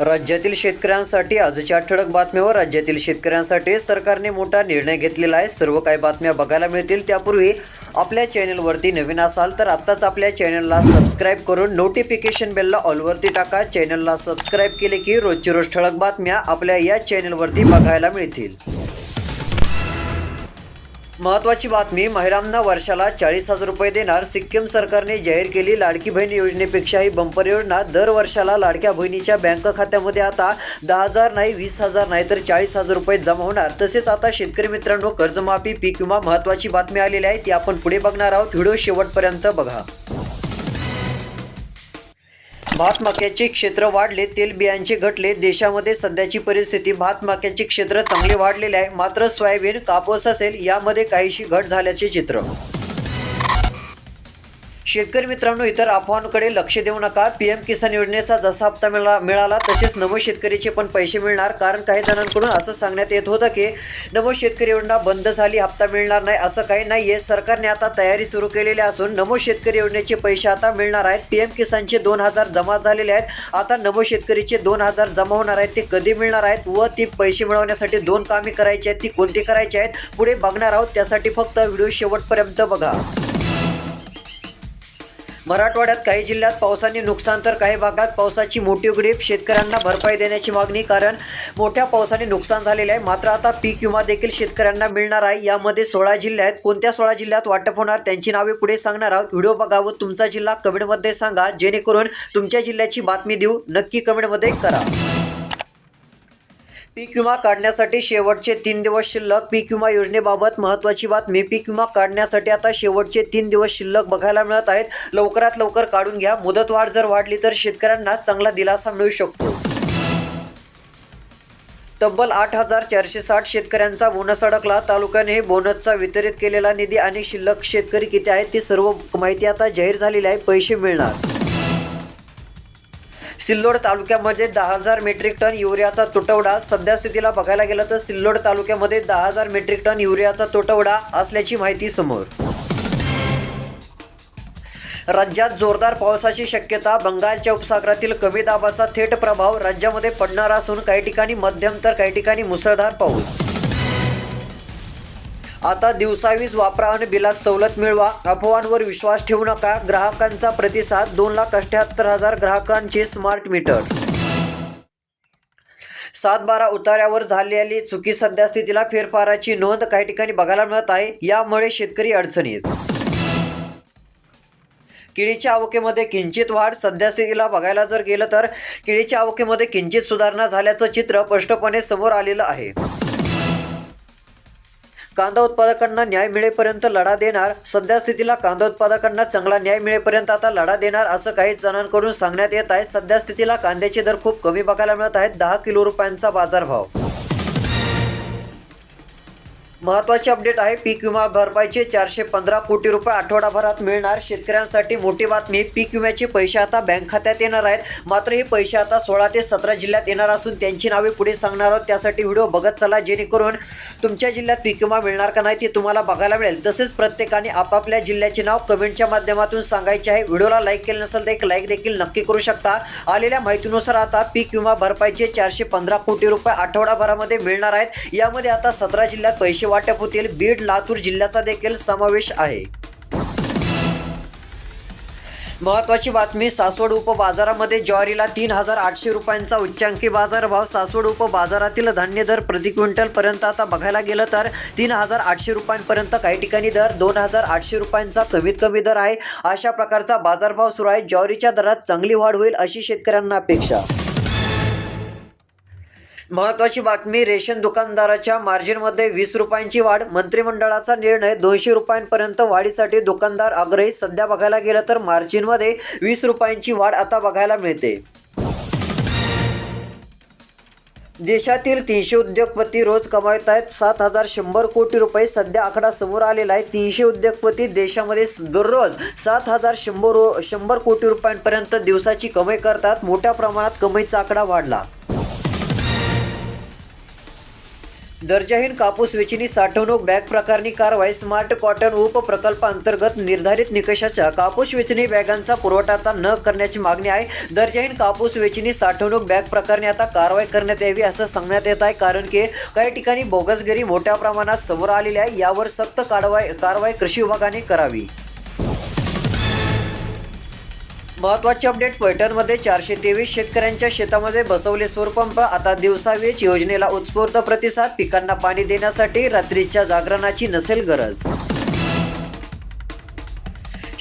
राज्यातील शेतकऱ्यांसाठी आजच्या ठळक बातम्यावर राज्यातील शेतकऱ्यांसाठी सरकारने मोठा निर्णय घेतलेला आहे. सर्व काही बातम्या बघायला मिळतील. त्यापूर्वी आपल्या चॅनलवरती नवीन असाल तर आत्ताच आपल्या चॅनलला सबस्क्राईब करून नोटिफिकेशन बेलला ऑलवरती टाका. चॅनलला सबस्क्राईब केले की रोजची रोज ठळक बातम्या आपल्या या चॅनलवरती बघायला मिळतील. महत्वाची बातमी महिलांना वर्षाला चाळीस हजार रुपये देणार सिक्कीम सरकारने जाहीर केली लाडकी बहीण योजनेपेक्षाही बंपर योजना. दर वर्षाला लाडक्या बहिणीच्या बँक खात्यामध्ये आता दहा हजार नाही वीस हजार नाही तर चाळीस हजार रुपये जमा होणार. तसेच आता शेतकरी मित्रांनो कर्जमाफी पीक विमा महत्वाची बातमी आलेली आहे ती आपण पुढे बघणार आहोत. व्हिडिओ शेवटपर्यंत बघा. भात मक्याचे क्षेत्र वाढले तेलबियांचे घटले देशामध्ये सध्याची परिस्थिती भात मक्याचे क्षेत्र चांगले वाढलेले आहे मात्र सोयाबीन कापूस असेल यामध्ये काहीशी घट झाल्याचे चित्र. शेतकरी मित्रांनो इतर अफवांकडे लक्ष देऊ नका. पीएम किसान योजनेचा जसा हप्ता मिळा मिळाला तसेच नमो शेतकरीचे पण पैसे मिळणार. कारण काही जणांकडून असं सांगण्यात येत होतं की नमो शेतकरी योजना बंद झाली हप्ता मिळणार नाही असं काही नाहीये. सरकारने आता तयारी सुरू केलेली असून नमो शेतकरी योजनेचे पैसे आता मिळणार आहेत. पीएम किसानचे दोन हजार जमा झालेले आहेत. आता नमो शेतकरीचे दोन हजार जमा होणार आहेत. ते कधी मिळणार आहेत व ती पैसे मिळवण्यासाठी दोन कामे करायची आहेत ती कोणती करायची आहेत पुढे बघणार आहोत. त्यासाठी फक्त व्हिडिओ शेवटपर्यंत बघा. मराठवाड्यात काही जिल्ह्यात पावसाने नुकसान तर काही भागात पावसाची मोठी उघडीप. शेतकऱ्यांना भरपाई देण्याची मागणी कारण मोठ्या पावसाने नुकसान झालेले आहे. मात्र आता पीक विमा देखील शेतकऱ्यांना मिळणार आहे. यामध्ये सोळा जिल्हे आहेत. कोणत्या सोळा जिल्ह्यात वाटप होणार त्यांची नावे पुढे सांगणार आहोत. व्हिडिओ बघा व तुमचा जिल्हा कमेंटमध्ये सांगा. जेणेकरून तुमच्या जिल्ह्याची बातमी देऊ. नक्की कमेंटमध्ये करा. पीक विमा काढण्यासाठी शेवटचे तीन दिवस शिल्लक पीक विमा योजनेबाबत महत्त्वाची बातमी. पीक विमा काढण्यासाठी आता शेवटचे तीन दिवस शिल्लक बघायला मिळत आहेत. लवकरात लवकर काढून घ्या. मुदतवाढ जर वाढली तर शेतकऱ्यांना चांगला दिलासा मिळू शकतो. तब्बल आठ हजार चारशे साठ शेतकऱ्यांचा बोनस अडकला. तालुक्याने हे बोनसचा वितरित केलेला निधी आणि शिल्लक शेतकरी किती आहेत ती सर्व माहिती आता जाहीर झालेली आहे. पैसे मिळणार. सिल्लोड तालुक्यामध्ये दहा हजार मेट्रिक टन युरियाचा तुटवडा. सध्या स्थितीला बघायला गेलं तर सिल्लोड तालुक्यामध्ये दहा हजार मेट्रिक टन युरियाचा तुटवडा असल्याची माहिती समोर. राज्यात जोरदार पावसाची शक्यता बंगालच्या उपसागरातील कमी दाबाचा थेट प्रभाव राज्यामध्ये पडणार असून काही ठिकाणी मध्यम तर काही ठिकाणी मुसळधार पाऊस. आता दिवसावीज वापरा आणि बिलात सवलत मिळवा. अफवांवर विश्वास ठेवू नका. ग्राहकांचा प्रतिसाद दोन लाख अठ्याहत्तर हजार ग्राहकांचे स्मार्ट मीटर. सात बारा उतार्यावर झालेली चुकी सध्यास्थितीला फेरफाराची नोंद काही ठिकाणी बघायला मिळत आहे. यामुळे शेतकरी अडचणीत. किडीच्या आवकेमध्ये किंचित वाढ सध्यास्थितीला बघायला जर गेलं तर केळीच्या आवकेमध्ये किंचित सुधारणा झाल्याचं चित्र स्पष्टपणे समोर आलेलं आहे. कांदा उत्पादकांना न्याय मिळेपर्यंत लढा देणार सध्या स्थितीला कांदा उत्पादकांना चांगला न्याय मिळेपर्यंत आता लढा देणार असं काही जणांकडून सांगण्यात येत आहे. सध्या स्थितीला कांद्याचे दर खूप कमी बघायला मिळत आहेत. दहा किलो रुपयांचा बाजारभाव महत्वाची अपडेट आहे पीक विमा भरपाईचे चारशे पंधरा कोटी रुपये आठवडाभरात मिळणार. शेतकऱ्यांसाठी मोठी बातमी पीक विम्याचे पैसे आता बँक खात्यात येणार आहेत. मात्र हे पैसे आता सोळा ते सतरा जिल्ह्यात येणार असून त्यांची नावे पुढे सांगणार आहोत. त्यासाठी व्हिडिओ बघत चला जेणेकरून तुमच्या जिल्ह्यात पीक विमा मिळणार का नाही ते तुम्हाला बघायला मिळेल. तसेच प्रत्येकाने आपापल्या जिल्ह्याचे नाव कमेंटच्या माध्यमातून सांगायचे आहे. व्हिडिओला लाईक केलं नसेल तर एक लाईक देखील नक्की करू शकता. आलेल्या माहितीनुसार आता पीक विमा भरपाईचे चारशे पंधरा कोटी रुपये आठवडाभरामध्ये मिळणार आहेत. यामध्ये आता सतरा जिल्ह्यात पैसे वाटपातील बीड लातूर जिल्ह्याचा देखील समावेश आहे. महत्वाची बातमी सासवड उपबाजारामध्ये ज्वारीला तीन हजार आठशे रुपयांचा उच्चांकी बाजारभाव सासवड उपबाजारातील धान्य दर प्रति क्विंटल पर्यंत आता बघायला गेलं तर तीन हजार आठशे रुपयांपर्यंत काही ठिकाणी दर दोन हजार आठशे रुपयांचा कमीत कमी दर आहे. अशा प्रकारचा बाजारभाव सुरू आहे. ज्वारीच्या दरात चांगली वाढ होईल अशी शेतकऱ्यांना अपेक्षा. महत्वाची बातमी रेशन दुकानदाराच्या मार्जिनमध्ये वीस रुपयांची वाढ. मंत्रिमंडळाचा निर्णय दोनशे रुपयांपर्यंत वाढीसाठी दुकानदार आग्रही. सध्या बघायला गेलं तर मार्जिनमध्ये वीस रुपयांची वाढ आता बघायला मिळते. देशातील तीनशे उद्योगपती रोज कमावत आहेत. सात हजार शंभर कोटी रुपये सध्या आकडा समोर आलेला आहे. तीनशे उद्योगपती देशामध्ये दररोज सात हजार शंभर शंभर कोटी रुपयांपर्यंत दिवसाची कमाई करतात. मोठ्या प्रमाणात कमाईचा आकडा वाढला. दर्जाहीन कापूस वेचणी साठवणूक बॅग प्रकारणी कारवाई स्मार्ट कॉटन उपप्रकल्पांतर्गत निर्धारित निकषाच्या कापूस वेचणी बॅगांचा पुरवठा आता न करण्याची मागणी आहे. दर्जाहीन कापूस वेचणी साठवणूक बॅग प्रकरणी आता कारवाई करण्यात यावी असं सांगण्यात येत आहे. कारण की काही ठिकाणी बोगसगिरी मोठ्या प्रमाणात समोर आलेली आहे. यावर सक्त कारवाई कारवाई कृषी विभागाने करावी. महत्त्वाचे अपडेट पैठणमध्ये चारशे तेवीस शेतकऱ्यांच्या शेतामध्ये बसवले सूरपंप. आता दिवसावेच योजनेला उत्स्फूर्त प्रतिसाद पिकांना पाणी देण्यासाठी रात्रीच्या जागरणाची नसेल गरज.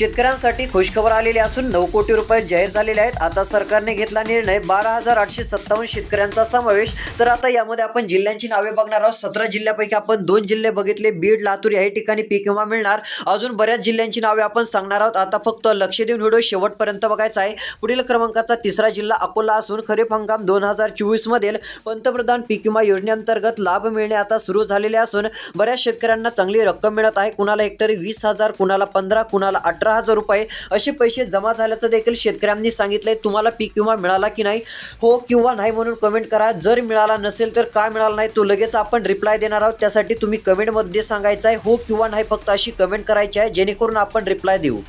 शेतकऱ्यांसाठी खुशखबर आलेली असून नऊ कोटी रुपये जाहीर झालेले आहेत. आता सरकारने घेतला निर्णय बारा हजार आठशे सत्तावन्न शेतकऱ्यांचा समावेश. तर आता यामध्ये आपण जिल्ह्यांची नावे बघणार आहोत. सतरा जिल्ह्यापैकी आपण दोन जिल्हे बघितले. बीड लातूर या ठिकाणी पीक विमा मिळणार. अजून बऱ्याच जिल्ह्यांची नावे आपण सांगणार आहोत. आता फक्त लक्ष देऊन व्हिडिओ शेवटपर्यंत बघायचा आहे. पुढील क्रमांकाचा तिसरा जिल्हा अकोला असून खरीप हंगाम दोन हजार चोवीस मधील पंतप्रधान पीक विमा योजनेअंतर्गत लाभ मिळणे आता सुरू झालेले असून बऱ्याच शेतकऱ्यांना चांगली रक्कम मिळत आहे. कुणाला हेक्टरी वीस हजार कुणाला पंधरा कुणाला अठरा हजार रुपये असे पैसे जमा झाल्याचं देखील शेतकऱ्यांनी सांगितलंय. तुम्हाला पीक विमा मिळाला की नाही? हो किंवा नाही म्हणून कमेंट करा. जर मिळाला नसेल तर काय मिळाला नाही तो लगेच आपण रिप्लाय देणार आहोत. त्यासाठी तुम्ही कमेंटमध्ये सांगायचं आहे. हो किंवा नाही फक्त अशी कमेंट करायची आहे जेणेकरून आपण रिप्लाय देऊ.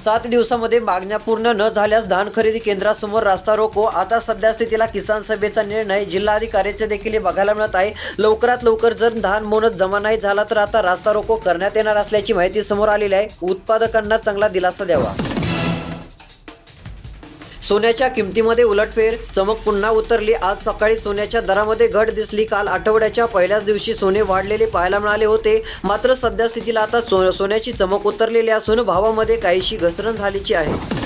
सात दिवसामध्ये मागण्या पूर्ण न झाल्यास धान खरेदी केंद्रासमोर रास्ता रोको. आता सध्या स्थितीला किसान सभेचा निर्णय जिल्हाधिकाऱ्याचे देखील बघायला मिळत आहे. लवकरात लवकर जर धान मोनत जमा नाही झाला तर आता रास्ता रोको करण्यात येणार असल्याची माहिती समोर आलेली आहे. उत्पादकांना चांगला दिलासा द्यावा. सोन्याच्या किमतीमध्ये उलटफेर चमक पुन्हा उतरली. आज सकाळी सोन्याच्या दरामध्ये घट दिसली. काल आठवड्याच्या पहिल्याच दिवशी सोने वाढलेले पाहायला मिळाले होते. मात्र सध्या स्थितीला आता सो सोन्याची चमक उतरलेली असून भावामध्ये काहीशी घसरण झालीची आहे.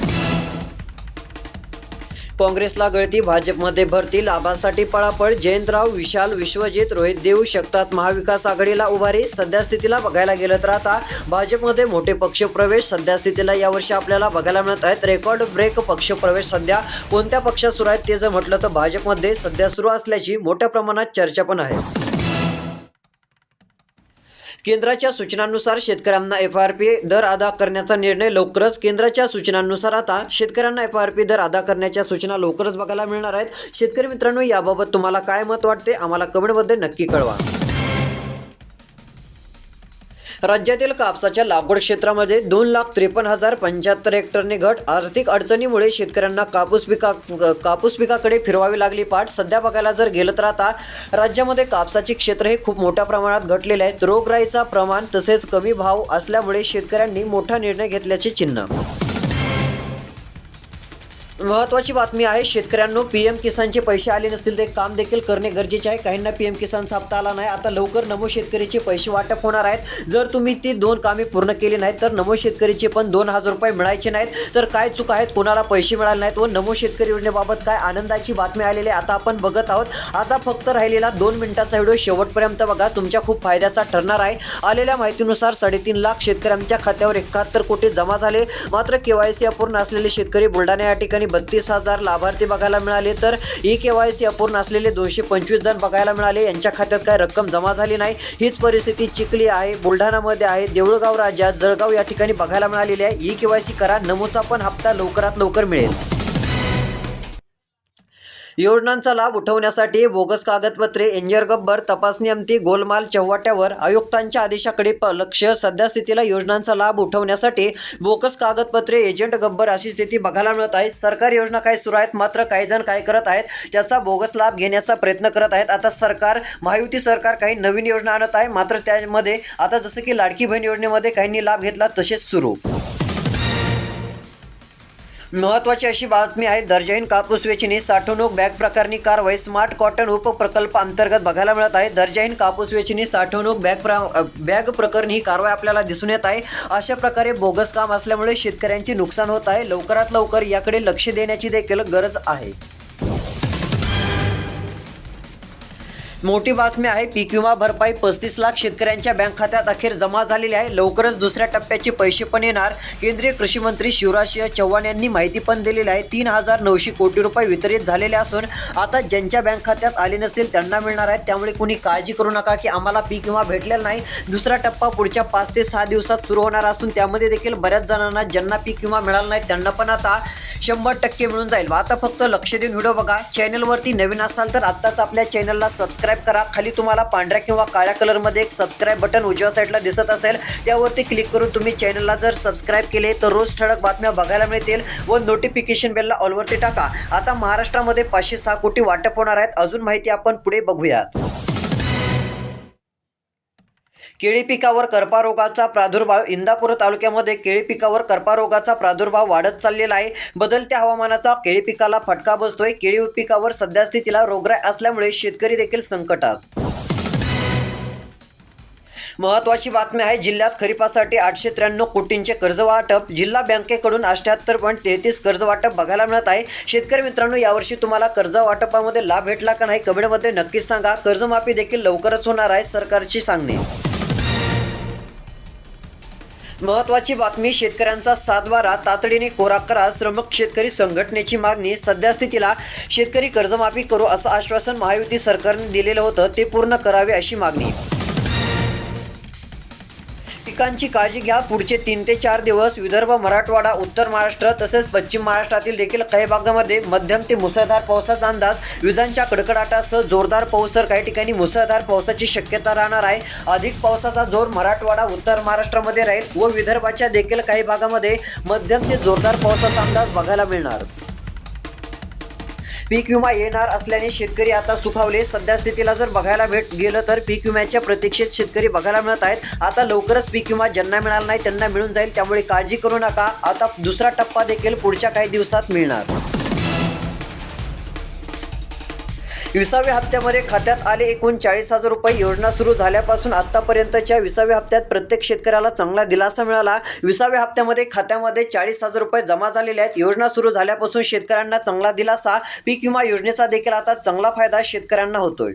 काँग्रेसला गळती भाजपमध्ये भरती लाभासाठी पळापळ जयंतराव विशाल विश्वजित रोहित देऊ शकतात. महाविकास आघाडीला उभारी सध्यास्थितीला बघायला गेलं तर आता भाजपमध्ये मोठे पक्षप्रवेश सध्यास्थितीला यावर्षी आपल्याला बघायला मिळत आहेत. रेकॉर्ड ब्रेक पक्षप्रवेश सध्या कोणत्या पक्षात सुरू आहेत ते जर म्हटलं तर भाजपमध्ये सध्या सुरू असल्याची मोठ्या प्रमाणात चर्चा पण आहे. केंद्राच्या सूचनांनुसार शेतकऱ्यांना एफ आर पी दर अदा करण्याचा निर्णय लवकरच केंद्राच्या सूचनांनुसार आता शेतकऱ्यांना एफ आर पी दर अदा करण्याच्या सूचना लवकरच बघायला मिळणार आहेत. शेतकरी मित्रांनो याबाबत तुम्हाला काय मत वाटते? आम्हाला कमेंटमध्ये नक्की कळवा. राज्यातील कापसाच्या लागवड क्षेत्रामध्ये दोन लाख त्रेपन्न हजार पंच्याहत्तर हेक्टरने घट आर्थिक अडचणीमुळे शेतकऱ्यांना कापूस पिका कापूस पिकाकडे फिरवावी लागली पाठ. सध्या बघायला जर गेलं तर आता राज्यामध्ये कापसाचे क्षेत्र हे खूप मोठ्या प्रमाणात घटलेले आहेत. रोगराईचा प्रमाण तसेच कमी भाव असल्यामुळे शेतकऱ्यांनी मोठा निर्णय घेतल्याचे चिन्ह. महत्वाची बातमी आहे शेतकऱ्यांनो पीएम किसानचे पैसे आले नसतील ते काम देखील करणे गरजेचे आहे. काहींना पीएम किसान सापता आला नाही. आता लवकर नमो शेतकरीचे पैसे वाटप होणार आहेत. जर तुम्ही ती दोन कामे पूर्ण केली नाहीत तर नमो शेतकरीचे पण दोन हजार रुपये मिळायचे नाहीत. तर काय चूक आहेत? कोणाला पैसे मिळाले नाहीत? व नमो शेतकरी योजनेबाबत काय आनंदाची बातमी आलेली आहे आता आपण बघत आहोत. आता फक्त राहिलेला दोन मिनिटाचा व्हिडिओ शेवटपर्यंत बघा. तुमच्या खूप फायद्याचा ठरणार आहे. आलेल्या माहितीनुसार साडेतीन लाख शेतकऱ्यांच्या खात्यावर एकाहत्तर कोटी जमा झाले. मात्र केवायसी अपूर्ण असलेले शेतकरी बुलढाणा या ठिकाणी बत्तीस हजार लाभार्थी बघायला मिळाले. तर ई केवायसी अपूर्ण असलेले दोनशे पंचवीस जण बघायला मिळाले. यांच्या खात्यात काय रक्कम जमा झाली नाही? हीच परिस्थिती चिखली आहे. बुलढाणामध्ये आहे. देऊळगाव राज्यात जळगाव या ठिकाणी बघायला मिळालेली आहे. ई केवायसी करा. नमोचा पण हप्ता लवकरात लवकर मिळेल. योजनांचा लाभ उठवण्यासाठी बोगस कागदपत्रे एंजर गब्बर तपासणी अंती गोलमाल चव्हाट्यावर आयुक्तांच्या आदेशाकडे प- लक्ष. सध्या स्थितीला योजनांचा लाभ उठवण्यासाठी बोगस कागदपत्रे एजंट गब्बर अशी स्थिती बघायला मिळत आहे. सरकारी योजना काय सुरू आहेत? मात्र काही जण काय करत आहेत? त्याचा बोगस लाभ घेण्याचा प्रयत्न करत आहेत. आता सरकार महायुती सरकार काही नवीन योजना आणत आहे. मात्र त्यामध्ये आता जसं की लाडकी बहीण योजनेमध्ये काहींनी लाभ घेतला तसेच सुरू. महत्वाची अशी बातमी आहे दर्जाहीन कापूस वेचणी साठवणूक बॅग प्रकरणी कारवाई स्मार्ट कॉटन उपप्रकल्प अंतर्गत बघायला मिळत आहे. दर्जाहीन कापूस वेचणी साठवणूक बॅग प्र बॅग प्रकरणी ही कारवाई आपल्याला दिसून येत आहे. अशा प्रकारे बोगस काम असल्यामुळे शेतकऱ्यांचे नुकसान होत आहे. लवकरात लवकर याकडे लक्ष देण्याची देखील गरज आहे. मोठी बातमी आहे पीक विमा भरपाई पस्तीस लाख शेतकऱ्यांच्या बँक खात्यात अखेर जमा झालेली आहे. लवकरच दुसऱ्या टप्प्याचे पैसे पण येणार. केंद्रीय कृषी मंत्री शिवराज सिंह चव्हाण यांनी माहिती पण दिलेली आहे. तीन हजार नऊशे कोटी रुपये वितरित झालेले असून आता ज्यांच्या बँक खात्यात आले नसतील त्यांना मिळणार आहेत. त्यामुळे कुणी काळजी करू नका की आम्हाला पीक विमा भेटलेला नाही. दुसरा टप्पा पुढच्या पाच ते सहा दिवसात सुरू होणार असून त्यामध्ये देखील बऱ्याच जणांना ज्यांना पीक विमा मिळाला नाही त्यांना पण आता शंभर टक्के मिळून जाईल. आता फक्त लक्ष देऊन व्हिडिओ बघा. चॅनलवरती नवीन असाल तर आत्ताच आपल्या चॅनलला सबस्क्राईब करा. खाली तुम्हाला पांढऱ्या किंवा काळ्या कलरमध्ये एक सबस्क्राईब बटन उजव्या साईडला दिसत असेल. त्यावरती क्लिक करून तुम्ही चॅनलला जर सबस्क्राईब केले तर रोज ठळक बातम्या बघायला मिळतील व नोटिफिकेशन बेलला ऑलवरती टाका. आता महाराष्ट्रामध्ये पाचशे सहा कोटी वाटप होणार आहेत. अजून माहिती आपण पुढे बघूया. केळी पिकावर करपारोगाचा प्रादुर्भाव इंदापूर तालुक्यामध्ये केळी पिकावर करपारोगाचा प्रादुर्भाव वाढत चाललेला आहे. बदलत्या हवामानाचा केळी पिकाला फटका बसतोय. केळी पिकावर सध्या रोगराय रोगराई असल्यामुळे शेतकरी देखील संकटात. महत्वाची बातमी आहे जिल्ह्यात खरीपासाठी आठशे त्र्याण्णव कोटींचे कर्ज वाटप जिल्हा बँकेकडून अष्ट्याहत्तर पॉईंट तेहतीस कर्ज वाटप बघायला मिळत आहे. शेतकरी मित्रांनो यावर्षी तुम्हाला कर्ज वाटपामध्ये लाभ भेटला का नाही कमेंटमध्ये नक्कीच सांगा. कर्जमाफी देखील लवकरच होणार आहे सरकारची सांगणे. महत्वाची बातमी शेतकऱ्यांचा सातबारा तातडीने कोरा करा श्रमिक शेतकरी संघटनेची मागणी सध्या स्थितीला शेतकरी कर्जमाफी करू असं आश्वासन महायुती सरकारने दिलेलं होतं ते पूर्ण करावे अशी मागणी. पिकांची काळजी घ्या. पुढचे तीन ते चार दिवस विदर्भ मराठवाडा उत्तर महाराष्ट्र तसेच पश्चिम महाराष्ट्रातील देखील काही भागामध्ये मध्यम ते मुसळधार पावसाचा अंदाज. विजांच्या कडकडाटासह जोरदार पाऊस तर काही ठिकाणी मुसळधार पावसाची शक्यता राहणार आहे. अधिक पावसाचा जोर मराठवाडा उत्तर महाराष्ट्रामध्ये राहील व विदर्भाच्या देखील काही भागामध्ये मध्यम ते जोरदार पावसाचा अंदाज बघायला मिळणार. पीक विमा येणार असल्याने शेतकरी आता सुखावले. सध्या स्थितीला जर बघायला भेट गेलं तर पीक विम्याच्या प्रतीक्षेत शेतकरी बघायला मिळत आहेत. आता लवकरच पीक विमा ज्यांना मिळाला नाही त्यांना मिळून जाईल. त्यामुळे काळजी करू नका. आता दुसरा टप्पा देखील पुढच्या काही दिवसात मिळणार. विसाव्या हप्त्यामध्ये खात्यात आले एकूण चाळीस हजार रुपये योजना सुरू झाल्यापासून आतापर्यंतच्या विसाव्या हप्त्यात प्रत्येक शेतकऱ्याला चांगला दिलासा मिळाला. विसाव्या हप्त्यामध्ये खात्यामध्ये चाळीस हजार रुपये जमा झालेले आहेत. योजना सुरू झाल्यापासून शेतकऱ्यांना चांगला दिलासा पीक विमा योजनेचा देखील आता चांगला फायदा शेतकऱ्यांना होतोय.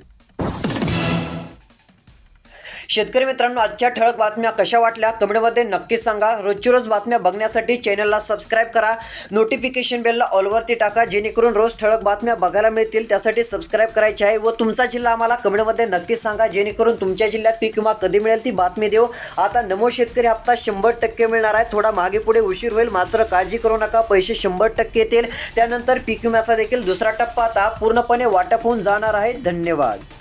शेतकरी मित्रांनो आजच्या ठळक बातम्या कशा वाटल्या कमेंटमध्ये नक्कीच सांगा. रोजची रोज बातम्या बघण्यासाठी चॅनलला सबस्क्राईब करा. नोटिफिकेशन बेलला ऑलवरती टाका जेणेकरून रोज ठळक बातम्या बघायला मिळतील. त्यासाठी सबस्क्राईब करायची आहे व तुमचा जिल्हा आम्हाला कमेंटमध्ये नक्कीच सांगा जेणेकरून तुमच्या जिल्ह्यात पीक विमा कधी मिळेल ती बातमी देऊ. आता नमो शेतकरी हप्ता शंभर टक्के मिळणार आहे. थोडा मागे पुढे उशीर होईल मात्र काळजी करू नका पैसे शंभर टक्के येतील. त्यानंतर पीक विम्याचा देखील दुसरा टप्पा आता पूर्णपणे वाटप होऊन जाणार आहे. धन्यवाद.